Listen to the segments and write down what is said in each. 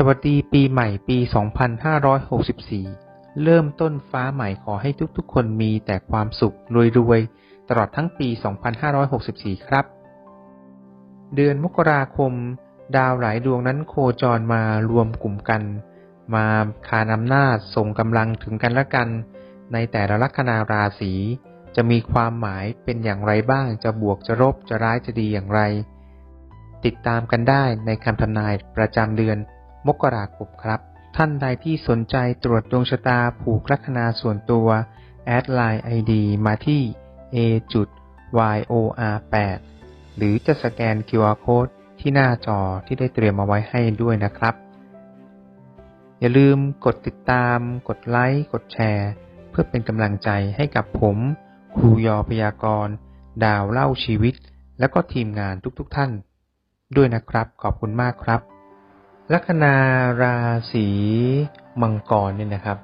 สวัสดีปีใหม่ปี 2564 เริ่มต้นฟ้าใหม่ขอให้ทุกๆ คนมีแต่ความสุขรวยๆ ตลอดทั้งปี 2564 ครับ เดือนมกราคม ดาวหลายดวงนั้นโคจรมารวมกลุ่มกัน มาคานอำนาจส่งกำลังถึงกันและกัน ในแต่ละลัคนาราศีจะมีความหมายเป็นอย่างไรบ้าง จะบวกจะลบจะร้ายจะดีอย่างไร ติดตามกันได้ในคำทำนายประจำเดือน มกราคมครับ ท่านใดที่สนใจตรวจดวงชะตาผูกลัคนาส่วนตัวแอดไลน์ ID มาที่ a yor 8 หรือจะสแกน QR Code ที่หน้าจอที่ได้เตรียมมาไว้ให้ด้วยนะครับ อย่าลืมกดติดตาม กดไลค์ กดแชร์ เพื่อเป็นกำลังใจให้กับผม ครูยอพยากรณ์ ดาวเล่าชีวิต และก็ทีมงานทุกๆทท่าน ด้วยนะครับ ขอบคุณมากครับ ลัคนาราศีมังกรเนี่ยนะครับ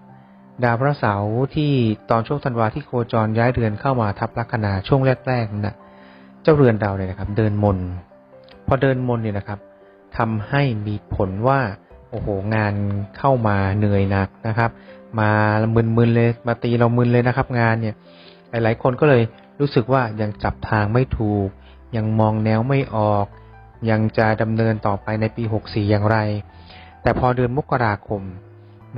ดาวพระเสาร์ที่ตอนช่วงธันวาที่โคจรย้ายเรือนเข้ามาทับลัคนาช่วงแรกๆนั่ะเจ้าเรือนดาวเนี่ยนะครับ เดินมน พอเดินมนเนี่ยนะครับทำให้มีผลว่าโอ้โหงานเข้ามาเหนื่อยหนักนะครับ มามึนๆเลยมาตีเรามึนเลยนะครับ งานเนี่ยหลายๆคนก็เลยรู้สึกว่ายังจับทางไม่ถูก ยังมองแนวไม่ออก ยังจะดำเนินต่อไปในปี 64 อย่างไร แต่พอเดือนมกราคม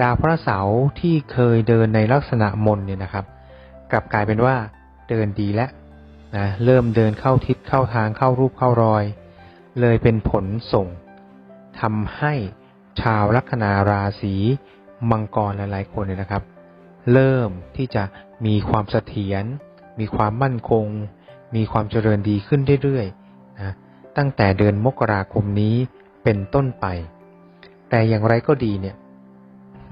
ดาวพระเสาร์ที่เคยเดินในลักษณะมนเนี่ยนะครับ กลับกลายเป็นว่าเดินดีแล้วนะเริ่มเดินเข้าทิศเข้าทางเข้ารูปเข้ารอย เลยเป็นผลส่งทำให้ชาวลัคนาราศีมังกรหลายๆคนเนี่ยนะครับ เริ่มที่จะมีความเสถียรมีความมั่นคง มีความเจริญดีขึ้นเรื่อยๆ ตั้งแต่เดือนมกราคมนี้เป็นต้นไป แต่อย่างไรก็ดีเนี่ย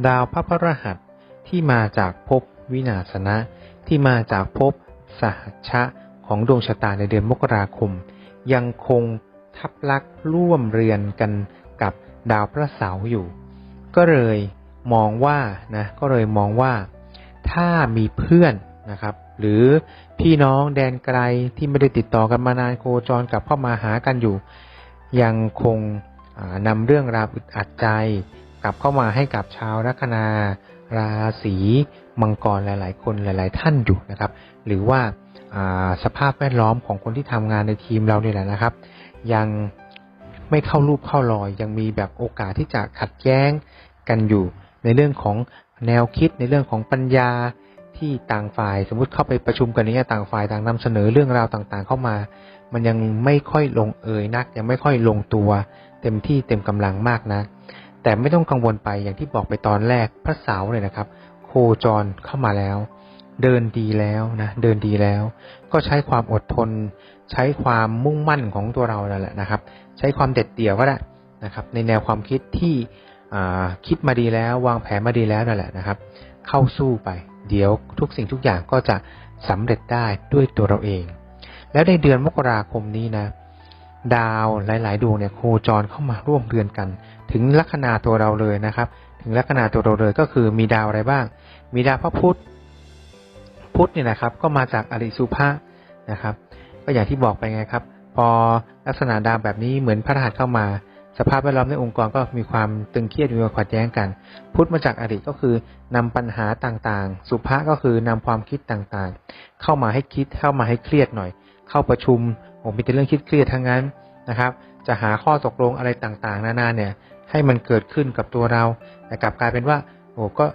ดาวพระพรหัสที่มาจากภพวินาศนะ ที่มาจากภพสหัชชะของดวงชะตาในเดือนมกราคม ยังคงทับลักร่วมเรือนกันกับดาวพระเสาร์อยู่ ก็เลยมองว่านะก็เลยมองว่าถ้ามีเพื่อนนะครับ หรือพี่น้องแดนไกลที่ไม่ได้ติดต่อกันมานานโคจรกลับเข้ามาหากันอยู่ ยังคงนำเรื่องราวอึดอัดใจ กลับเข้ามาให้กับชาวลัคนา ราศีมังกรหลาย ๆ คนหลาย ๆ ท่านอยู่นะครับ หรือว่าสภาพแวดล้อมของคนที่ทำงานในทีมเราเนี่ยแหละนะครับ ยังไม่เข้ารูปเข้ารอยยังมีแบบโอกาสที่จะขัดแย้งกันอยู่ ในเรื่องของแนวคิดในเรื่องของปัญญา ที่ต่างฝ่ายสมมติเข้าไปประชุมกันนี้ต่างฝ่ายต่างนำเสนอเรื่องราวต่างๆ เข้ามา มันยังไม่ค่อยลงเอยนัก ยังไม่ค่อยลงตัว เต็มที่เต็มกำลังมากนะ แต่ไม่ต้องกังวลไปอย่างที่บอกไปตอนแรกพระเสาเลยนะครับ โคจรเข้ามาแล้ว เดินดีแล้วนะเดินดีแล้ว ก็ใช้ความอดทน ใช้ความมุ่งมั่นของตัวเรานั่นแหละนะครับ ใช้ความเด็ดเดี่ยวก็ได้นะครับ ในแนวความคิดที่คิดมาดีแล้ว วางแผนมาดีแล้วนั่นแหละนะครับ เข้าสู้ไป เดี๋ยวทุกสิ่งทุกอย่างก็จะสำเร็จได้ด้วยตัวเราเอง แล้วในเดือนมกราคมนี้นะ ดาวหลาย ๆ ดวงเนี่ยโคจรเข้ามาร่วมเรือนกัน ถึงลัคนาตัวเราเลยนะครับ ถึงลัคนาตัวเราเลยก็คือมีดาวอะไรบ้าง มีดาวพระพุธพุธเนี่ยนะครับ ก็มาจากอริสุภะนะครับ ก็อย่างที่บอกไปไงครับ พอลักษณะดาวแบบนี้เหมือนพระรหัสเข้ามา สภาพแวดล้อมในองค์กรก็มีความตึงเครียดมีความขัดแย้งกัน พุทธมาจากอดีตก็คือนำปัญหาต่างๆ สุภาก็คือนำความคิดต่างๆ เข้ามาให้คิดเข้ามาให้เครียดหน่อย เข้าประชุมผมมีแต่เรื่องคิดเครียดทั้งนั้นนะครับ จะหาข้อตกลงอะไรต่างๆ นานาเนี่ย ให้มันเกิดขึ้นกับตัวเรา แต่กลับกลายเป็นว่าโอ้ก็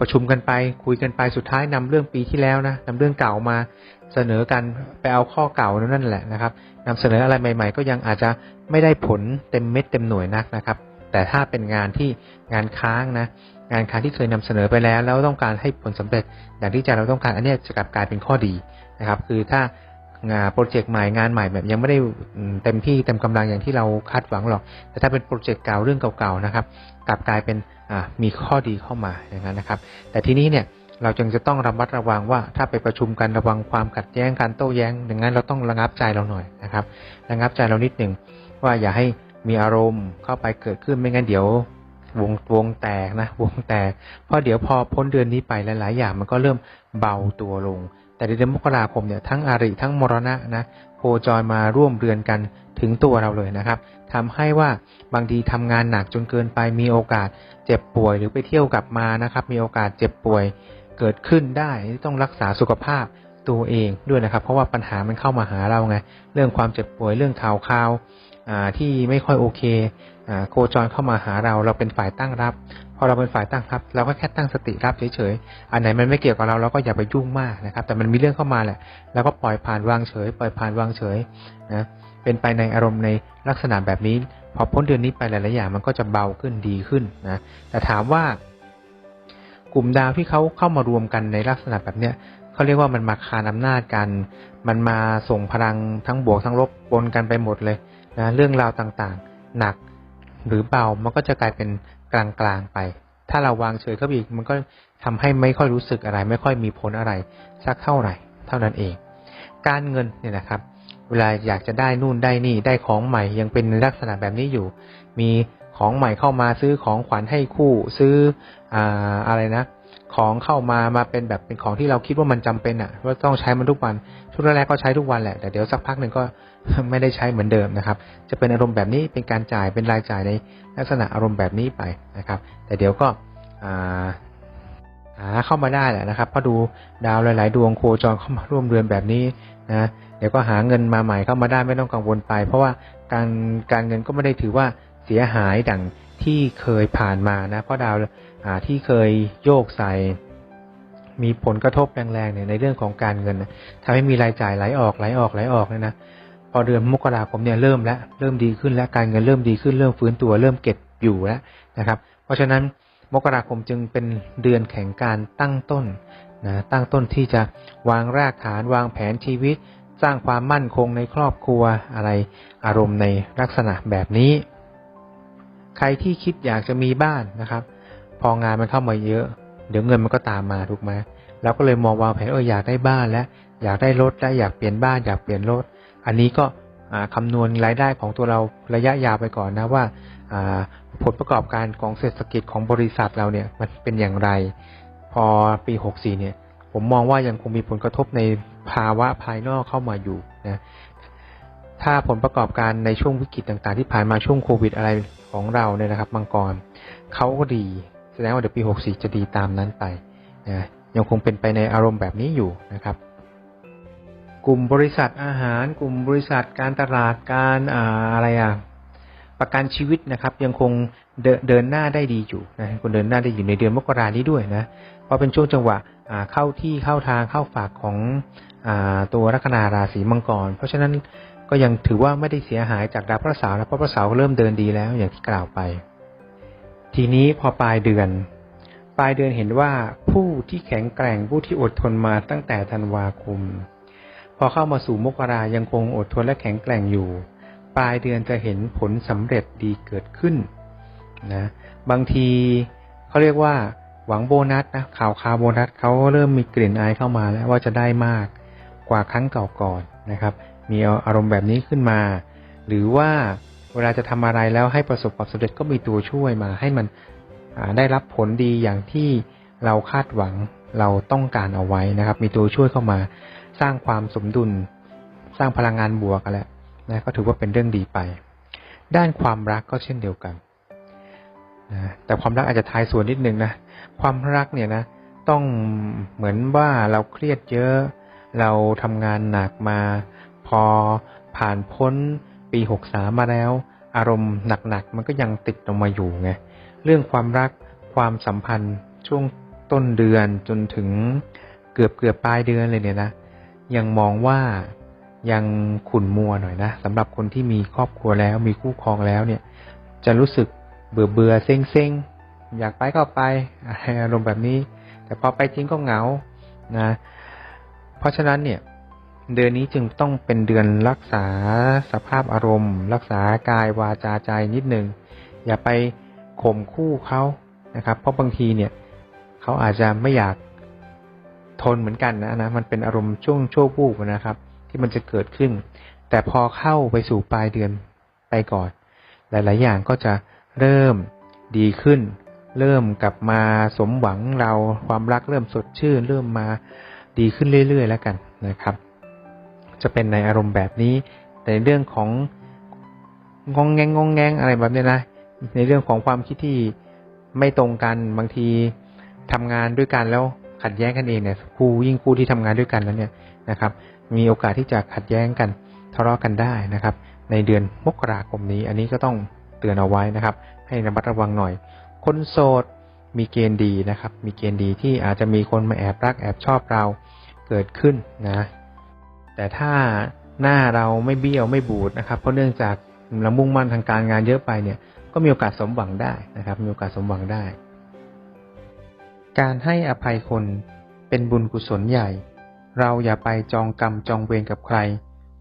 ประชุมกันไปคุยกันไปสุดท้ายนำเรื่องปีที่แล้วนะนำเรื่องเก่ามา เสนอกันไปเอาข้อเก่านั่นแหละนะครับนำเสนออะไรใหม่ ๆ ก็ยังอาจจะไม่ได้ผลเต็มเม็ดเต็มหน่วยนักนะครับ แต่ถ้าเป็นงานที่งานค้างนะงานค้างที่เคยนำเสนอไปแล้ว แล้วต้องการให้ผลสำเร็จ อย่างที่ใจเราต้องการอันนี้จะกลับกลายเป็นข้อดีนะครับ คือถ้างานโปรเจกต์ใหม่งานใหม่แบบยังไม่ได้เต็มที่เต็มกำลังอย่างที่เราคาดหวังหรอก แต่ถ้าเป็นโปรเจกต์เก่าเรื่องเก่าๆนะครับ กลับกลายเป็นมีข้อดีเข้ามาอย่างนั้นนะครับ แต่ทีนี้เนี่ย เราจึงจะต้องระมัดระวังว่าถ้าไปประชุมกันระวังความขัดแย้งการโต้แย้งอย่างนั้นเราต้องระงับใจเราหน่อยนะครับ ระงับใจเรานิดหนึ่งว่าอย่าให้มีอารมณ์เข้าไปเกิดขึ้นไม่งั้นเดี๋ยววงวงแตกนะวงแตกเพราะเดี๋ยวพอพ้นเดือนนี้ไปหลายๆอย่างมันก็เริ่มเบาตัวลง แต่ในเดือนมกราคมเนี่ยทั้งอาริทั้งมรณะนะโคจรมาร่วมเรือนกันถึงตัวเราเลยนะครับทำให้ว่าบางทีทำงานหนักจนเกินไปมีโอกาสเจ็บป่วยหรือไปเที่ยวกลับมานะครับ มีโอกาสเจ็บป่วย เกิดขึ้นได้ต้องรักษาสุขภาพตัวเองด้วยนะครับ เพราะว่าปัญหามันเข้ามาหาเราไง เรื่องความเจ็บป่วยเรื่องข่าวข่าวที่ไม่ค่อยโอเคโคจรเข้ามาหาเราเราเป็นฝ่ายตั้งรับ พอเราเป็นฝ่ายตั้งรับเราก็แค่ตั้งสติรับเฉยๆอันไหนมันไม่เกี่ยวกับเราเราก็อย่าไปยุ่งมากนะครับ แต่มันมีเรื่องเข้ามาแหละเราก็ปล่อยผ่านวางเฉย ปล่อยผ่านวางเฉยนะเป็นไปในอารมณ์ในลักษณะแบบนี้ พอพ้นเดือนนี้ไปหลายๆอย่างมันก็จะเบาขึ้นดีขึ้นนะแต่ถามว่า กลุ่มดาวที่เขาเข้ามารวมกันในลักษณะแบบเนี้ยเขาเรียกว่ามันมาคานอำนาจกัน มันมาส่งพลังทั้งบวกทั้งลบปนกันไปหมดเลยนะเรื่องราวต่างๆ หนักหรือเบามันก็จะกลายเป็นกลางๆไป ถ้าเราวางเฉยเข้าไปอีกมันก็ทำให้ไม่ค่อยรู้สึกอะไร ไม่ค่อยมีผลอะไร สักเท่าไหร่ เท่านั้นเอง การเงินเนี่ยนะครับ เวลาอยากจะได้นู่นได้นี่ได้ของใหม่ยังเป็นลักษณะแบบนี้อยู่ มี ของใหม่เข้ามาซื้อของขวัญให้คู่ซื้ออ่าอะไรนะ ของเข้ามามาเป็นแบบเป็นของที่เราคิดว่ามันจำเป็นอะ่ะว่าต้องใช้มันทุกวันช่วงแรกก็ใช้ทุกวันแหละแต่เดี๋ยวสักพักหนึ่งก็ไม่ได้ใช้เหมือนเดิมนะครับ จะเป็นอารมณ์แบบนี้เป็นการจ่ายเป็นรายจ่ายในลักษณะอารมณ์แบบนี้ไปนะครับ แต่เดี๋ยวก็หาเข้ามาได้แหละนะครับเพราะดูดาวหลาย ๆ ดวงโคจรเข้ามาร่วมเดือนแบบนี้นะเดี๋ยวก็หาเงินมาใหม่เข้ามาได้ไม่ต้องกังวลไป เพราะว่าการการเงินก็ไม่ได้ถือว่า สียหายดังที่เคยผ่านมานะ เพราะดาวที่เคยโยกใส่มีผลกระทบแรงๆเนี่ยในเรื่องของการเงินทำให้มีรายจ่ายไหลออกไหลออกไหลออกเนี่ยนะพอเดือนมกราคมเนี่ยเริ่มแล้วเริ่มดีขึ้นแล้วการเงินเริ่มดีขึ้นเริ่มฟื้นตัวเริ่มเก็บอยู่แล้วนะครับ เพราะฉะนั้นมกราคมจึงเป็นเดือนแข่งการตั้งต้นนะตั้งต้นที่จะวางรากฐานวางแผนชีวิต สร้างความมั่นคงในครอบครัวอะไรอารมณ์ในลักษณะแบบนี้ ใครที่คิดอยากจะมีบ้านนะครับ พองานมันเข้ามาเยอะ เดี๋ยวเงินมันก็ตามมาถูกไหมเราก็เลยมองวางแผนเอออยากได้บ้านแล้ว อยากได้รถและอยากเปลี่ยนบ้านอยากเปลี่ยนรถ อันนี้ก็คำนวณรายได้ของตัวเราระยะยาวไปก่อนนะว่าผลประกอบการของเศรษฐกิจของบริษัทเราเนี่ยมันเป็นอย่างไร พอปี 64 เนี่ย ผมมองว่ายังคงมีผลกระทบในภาวะภายนอกเข้ามาอยู่นะ ถ้าผลประกอบการในช่วงวิกฤตต่างๆ ที่ผ่านมาช่วงโควิดอะไรของเราเนี่ยนะครับมังกรเขาก็ดี แสดงว่าเดี๋ยวปี 64 จะดีตามนั้นไปนะยังคงเป็นไปในอารมณ์แบบนี้อยู่นะครับ กลุ่มบริษัทอาหาร กลุ่มบริษัทการตลาดการอะไรอะประกันชีวิตนะครับ ยังคงเดเดินหน้าได้ดีอยู่นะคนเดินหน้าได้อยู่ในเดือนมกรานี้ด้วยนะเพราะเป็นช่วงจังหวะเข้าที่เข้าทางเข้าฝากของอตัวลัคนาราศีมังกร เพราะฉะนั้น ก็ยังถือว่าไม่ได้เสียหายจากดาวพระเสาร์แล้วเพราะพระเสาร์เริ่มเดินดีแล้วอย่างที่กล่าวไป ทีนี้พอปลายเดือน ปลายเดือนเห็นว่าผู้ที่แข็งแกร่งผู้ที่อดทนมาตั้งแต่ธันวาคม พอเข้ามาสู่มกรายังคงอดทนและแข็งแกร่งอยู่ ปลายเดือนจะเห็นผลสำเร็จดีเกิดขึ้นนะบางทีเขาเรียกว่าหวังโบนัสนะข่าวคาโบนัสเขาเริ่มมีกลิ่นอายเข้ามาแล้วว่าจะได้มากกว่าครั้งเก่าก่อนนะครับ มีอารมณ์แบบนี้ขึ้นมา หรือว่าเวลาจะทำอะไรแล้วให้ประสบความสำเร็จก็มีตัวช่วยมาให้มันได้รับผลดีอย่างที่เราคาดหวังเราต้องการเอาไว้นะครับ มีตัวช่วยเข้ามาสร้างความสมดุล สร้างพลังงานบวกกันแหละนะก็ถือว่าเป็นเรื่องดีไป ด้านความรักก็เช่นเดียวกันนะแต่ความรักอาจจะทายส่วนนิดนึงนะความรักเนี่ยนะต้องเหมือนว่าเราเครียดเยอะ เราทำงานหนักมา พอผ่านพ้นปีหกสามาแล้ว อารมณ์หนักๆมันก็ยังติดลงมาอยู่ไงเรื่องความรักความสัมพันธ์ช่วงต้นเดือนจนถึงเกือบเกือบปลายเดือนเลยเนี่ยนะ ยังมองว่ายังขุ่นมัวหน่อยนะสำหรับคนที่มีครอบครัวแล้วมีคู่ครองแล้วเนี่ย จะรู้สึกเบื่อเบื่อเซ็งเซ็งอยากไปก็ไปอารมณ์แบบนี้ แต่พอไปจริงก็เหงานะ เพราะฉะนั้นเนี่ย เดือนนี้จึงต้องเป็นเดือนรักษาสภาพอารมณ์ รักษากายวาจาใจนิดหนึ่งอย่าไปข่มคู่เขานะครับ เพราะบางทีเนี่ยเขาอาจจะไม่อยากทนเหมือนกันนะนะมันเป็นอารมณ์ช่วงโชวูบนะครับ ที่มันจะเกิดขึ้น แต่พอเข้าไปสู่ปลายเดือนไปก่อน หลาย ๆ อย่างก็จะเริ่มดีขึ้น เริ่มกลับมาสมหวังเราความรักเริ่มสดชื่น เริ่มมาดีขึ้นเรื่อย ๆ แล้วกันนะครับ จะเป็นในอารมณ์แบบนี้ แต่ในเรื่องของงองแงงงองแงงอะไรแบบนี้นะ ในเรื่องของความคิดที่ไม่ตรงกันบางทีทำงานด้วยกันแล้วขัดแย้งกันเองเนี่ยคู่ยิ่งคู่ที่ทำงานด้วยกันแล้วเนี่ยนะครับ มีโอกาสที่จะขัดแย้งกันทะเลาะกันได้นะครับ ในเดือนมกราคมนี้ อันนี้ก็ต้องเตือนเอาไว้นะครับ ให้ระมัดระวังหน่อย คนโสดมีเกณฑ์ดีนะครับ มีเกณฑ์ดีที่อาจจะมีคนมาแอบรักแอบชอบเราเกิดขึ้นนะ แต่ถ้าหน้าเราไม่เบี้ยวไม่บูดนะครับ เพราะเนื่องจากเรามุ่งมั่นทางการงานเยอะไปเนี่ย ก็มีโอกาสสมหวังได้นะครับ มีโอกาสสมหวังได้ การให้อภัยคนเป็นบุญกุศลใหญ่ เราอย่าไปจองกรรมจองเวรกับใคร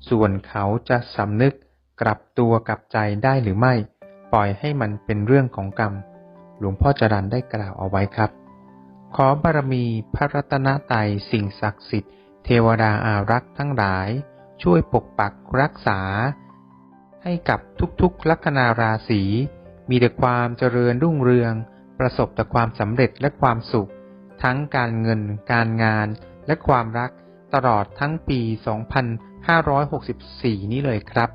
ส่วนเขาจะสำนึกกลับตัวกลับใจได้หรือไม่ ปล่อยให้มันเป็นเรื่องของกรรม หลวงพ่อจรันได้กล่าวเอาไว้ครับ ขอบารมีพระรัตนตรัยสิ่งศักดิ์สิทธิ์ วดาอารักษ์ทั้งหลาย ช่วยปกปักรักษา ให้กับทุกๆลัคนาราศีมีแต่ความเจริญรุ่งเรือง ประสบแต่ความสำเร็จและความสุข ทั้งการเงิน การงาน และความรักตลอดทั้งปี 2564 นี้เลยครับ